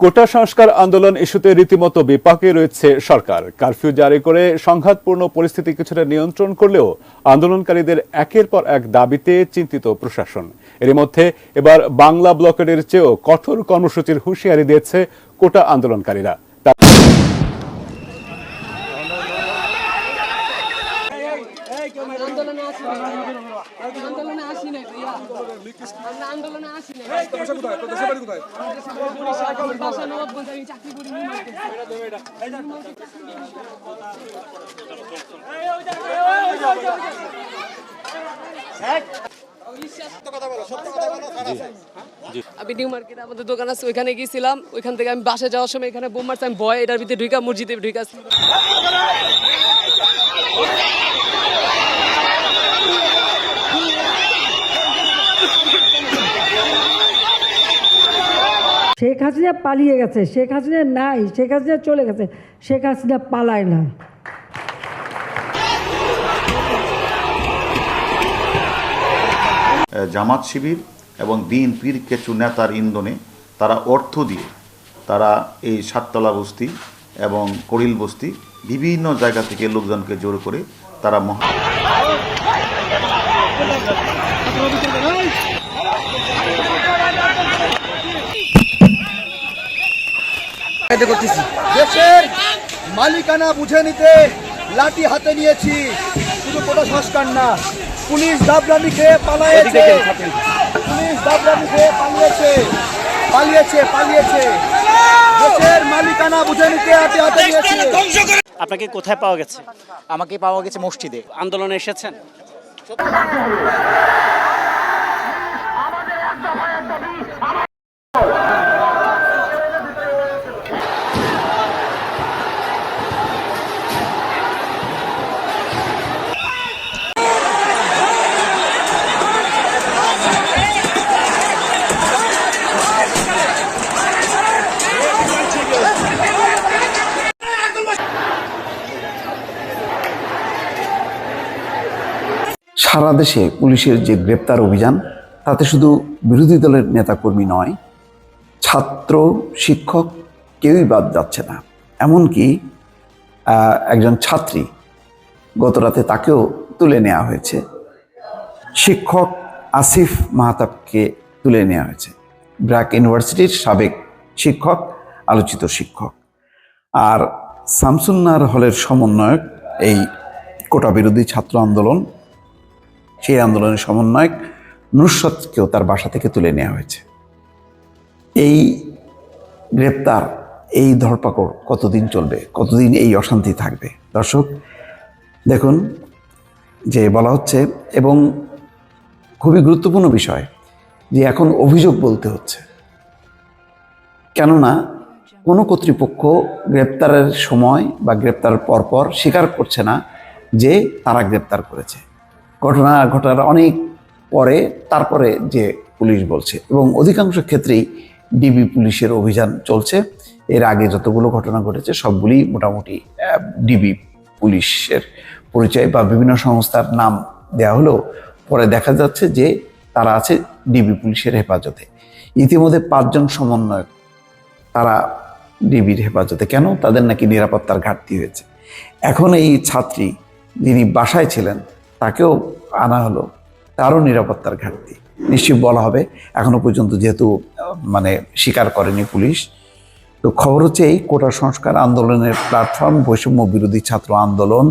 কোটা সংস্কার আন্দোলন ইস্যুতে রীতিমতো বিপাকে রয়েছে সরকার কারফিউ জারি করে সংঘাতপূর্ণ পরিস্থিতি কিছুটা নিয়ন্ত্রণ করলেও আন্দোলনকারীদের একের পর এক দাবিতে চিন্তিত প্রশাসন এর মধ্যে এবার বাংলা ব্লকেটের চেয়েও কঠোর কর্মসূচির হুঁশিয়ারি দিয়েছে কোটা আন্দোলনকারীরা আন্দোলনে আমি চাকরি করি নিউমার্কেটে। নিউ মার্কেটে আমাদের দোকান আছে ওইখানে গিয়েছিলাম। ওইখান থেকে আমি বাসে যাওয়ার সময় এখানে বোম মারছে আমি ভয় এটার ভিতরে ঢুকা মসজিদে ঢুকা শেখ হাসিনা পালিয়ে গেছে, শেখ হাসিনা নাই, শেখ হাসিনা চলে গেছে, শেখ হাসিনা পালায় না। জামাত শিবির এবং দিন বিএনপির কিছু নেতার ইন্ধনে তারা অর্থ দিয়ে তারা এই সাততলা বস্তি এবং করিল বস্তি বিভিন্ন জায়গা থেকে লোকজনকে জোর করে তারা মহা দেশের মালিকানা বুঝে নিতে লাঠি হাতে নিয়েছি। শুধু কোটা সংস্কার না পুলিশ দাবরানি খেয়ে পালাইছে পুলিশ দাবরানি খেয়ে পালিয়েছে পালিয়েছে পালিয়েছে। দেশের মালিকানা বুঝে নিতে হাতে হাতে নিয়েছি। আপনাকে কোথায় পাওয়া গেছে? আমাকে পাওয়া গেছে মসজিদে। আন্দোলনে এসেছেন? Deixa eu... সারা দেশে পুলিশের যে গ্রেপ্তার অভিযান, তাতে শুধু বিরোধী দলের নেতাকর্মী নয়, ছাত্র, শিক্ষক কেউই বাদ যাচ্ছে না। এমনকি একজন ছাত্রী গত রাতে তাকেও তুলে নেওয়া হয়েছে। শিক্ষক আসিফ মাহতাবকে তুলে নেওয়া হয়েছে। ব্র্যাক ইউনিভার্সিটির সাবেক শিক্ষক, আলোচিত শিক্ষক। আর শামসুন্নার হলের সমন্বয়ক এই কোটা বিরোধী ছাত্র আন্দোলন সেই আন্দোলনের সমন্বয়ক নুসরতকেও তার বাসা থেকে তুলে নেওয়া হয়েছে। এই গ্রেপ্তার, এই ধরপাকড় কতদিন চলবে? কতদিন এই অশান্তি থাকবে? দর্শক, দেখুন যে বলা হচ্ছে এবং খুবই গুরুত্বপূর্ণ বিষয় যে এখন অভিযোগ বলতে হচ্ছে। কেননা কোনো কর্তৃপক্ষ গ্রেপ্তারের সময় বা গ্রেপ্তার পরপর স্বীকার করছে না যে তারা গ্রেপ্তার করেছে। ঘটনা ঘটার অনেক পরে তারপরে যে পুলিশ বলছে এবং অধিকাংশ ক্ষেত্রেই ডিবি পুলিশের অভিযান চলছে। এর আগে যতগুলো ঘটনা ঘটেছে সবগুলি মোটামুটি ডিবি পুলিশের পরিচয় বা বিভিন্ন সংস্থার নাম দেওয়া হলেও পরে দেখা যাচ্ছে যে তারা আছে ডিবি পুলিশের হেফাজতে। ইতিমধ্যে পাঁচজন সমন্বয়ক তারা ডিবির হেফাজতে। কেন? তাদের নাকি নিরাপত্তার ঘাটতি হয়েছে। এখন এই ছাত্রী যিনি বাসায় ছিলেন তাকেও আনা হলো। তারও নিরাপত্তার ঘাটতি। নিশ্চয়ই বলা হবে, এখনও পর্যন্ত যেহেতু মানে স্বীকার করেনি পুলিশ। তো খবর হচ্ছে এই কোটা সংস্কার আন্দোলনের প্ল্যাটফর্ম, বৈষম্য বিরোধী ছাত্র আন্দোলন,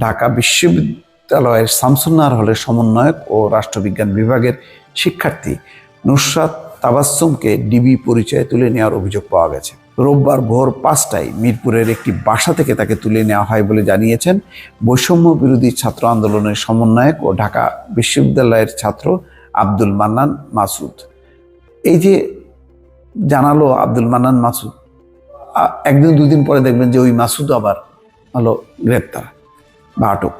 ঢাকা বিশ্ববিদ্যালয়ের শামসুন্নার হলের সমন্বয়ক ও রাষ্ট্রবিজ্ঞান বিভাগের শিক্ষার্থী নুসরাত তাবাসসুমকে ডিবি পরিচয়ে তুলে নেওয়ার অভিযোগ পাওয়া গেছে। রোববার ভোর পাঁচটায় মিরপুরের একটি বাসা থেকে তাকে তুলে নেওয়া হয় বলে জানিয়েছেন বৈষম্য বিরোধী ছাত্র আন্দোলনের সমন্বয়ক ও ঢাকা বিশ্ববিদ্যালয়ের ছাত্র আব্দুল মান্নান মাসুদ। এই যে জানালো আব্দুল মান্নান মাসুদ একদিন দুদিন পরে দেখবেন যে ওই মাসুদ আবার হলো গ্রেপ্তার বা আটক।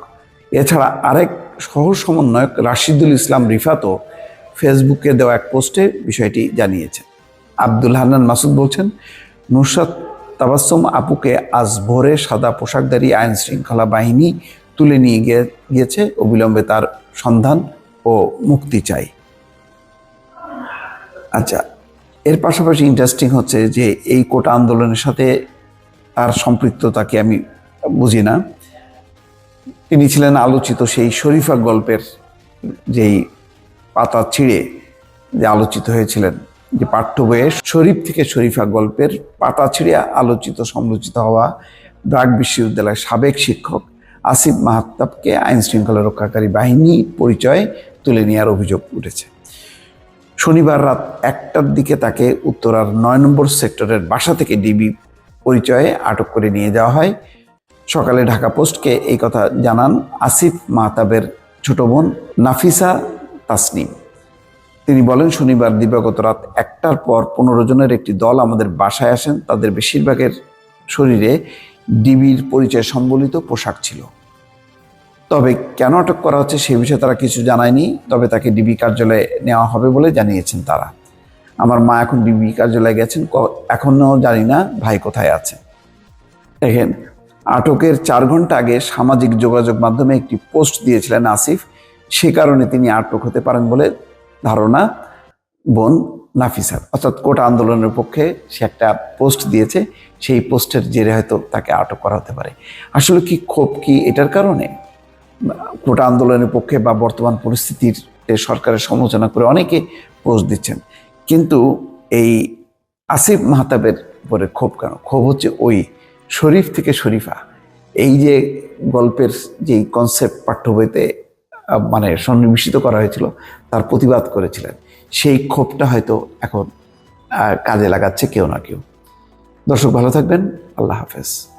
এছাড়া আরেক সহ সমন্বয়ক রাশিদুল ইসলাম রিফাতও ফেসবুকে দেওয়া এক পোস্টে বিষয়টি জানিয়েছেন আব্দুল হান্নান মাসুদ বলছেন, নুসরাত তাবাসসুম আপুকে আজ ভোরে সাদা পোশাকধারী আইন শৃঙ্খলা বাহিনী তুলে নিয়ে গিয়ে, গিয়েছে। অবিলম্বে তার সন্ধান ও মুক্তি চাই। আচ্ছা এর পাশাপাশি ইন্টারেস্টিং হচ্ছে যে এই কোটা আন্দোলনের সাথে তার সম্পৃক্ততাকে আমি বুঝি না। তিনি ছিলেন আলোচিত সেই শরীফা গল্পের যেই পাতা ছিঁড়ে যে আলোচিত হয়েছিলেন, যে পাঠ্য বইয়ে শরীফ থেকে শরীফা গল্পের পাতা ছিঁড়ে আলোচিত, সমালোচিত হওয়া ব্রাক বিশ্ববিদ্যালয়ের সাবেক শিক্ষক আসিফ মাহাত্তাবকে আইন শৃঙ্খলা রক্ষাকারী বাহিনী পরিচয় তুলে নেওয়ার অভিযোগ উঠেছে। শনিবার রাত একটার দিকে তাকে উত্তরার নয় নম্বর সেক্টরের বাসা থেকে ডিবি পরিচয়ে আটক করে নিয়ে যাওয়া হয়। সকালে ঢাকা পোস্টকে এই কথা জানান আসিফ মাহতাবের ছোট বোন নাফিসা তাসনিম তিনি বলেন, শনিবার দিবাগত রাত একটার পর পনেরো জনের একটি দল আমাদের বাসায় আসেন। তাদের বেশিরভাগের শরীরে ডিবির পরিচয় সম্বলিত পোশাক ছিল। তবে কেন আটক করা হচ্ছে সে বিষয়ে তারা কিছু জানায়নি, তবে তাকে ডিবি কার্যালয়ে নেওয়া হবে বলে জানিয়েছেন তারা। আমার মা এখন ডিবি কার্যালয়ে গেছেন, ক- এখনও জানি না ভাই কোথায় আছে। দেখেন, আটকের চার ঘণ্টা আগে সামাজিক যোগাযোগ মাধ্যমে একটি পোস্ট দিয়েছিলেন আসিফ সে কারণে তিনি আটক হতে পারেন বলে ধারণা বোন নাফিসার। অর্থাৎ কোটা আন্দোলনের পক্ষে সে একটা পোস্ট দিয়েছে, সেই পোস্টের জেরে হয়তো তাকে আটক করা হতে পারে। আসলে কি ক্ষোভ কি এটার কারণে? কোটা আন্দোলনের পক্ষে বা বর্তমান পরিস্থিতির সরকারের সমালোচনা করে অনেকে পোস্ট দিচ্ছেন। কিন্তু এই আসিফ মাহতাবের উপরে ক্ষোভ কেন? ক্ষোভ হচ্ছে ওই শরীফ থেকে শরীফা। এই যে গল্পের যেই কনসেপ্ট পাঠ্য বইতে মানে সন্নিবেশিত করা হয়েছিল, তার প্রতিবাদ করেছিলেন। সেই ক্ষোভটা হয়তো এখন কাজে লাগাচ্ছে কেউ না কেউ। দর্শক, ভালো থাকবেন। আল্লাহ হাফেজ।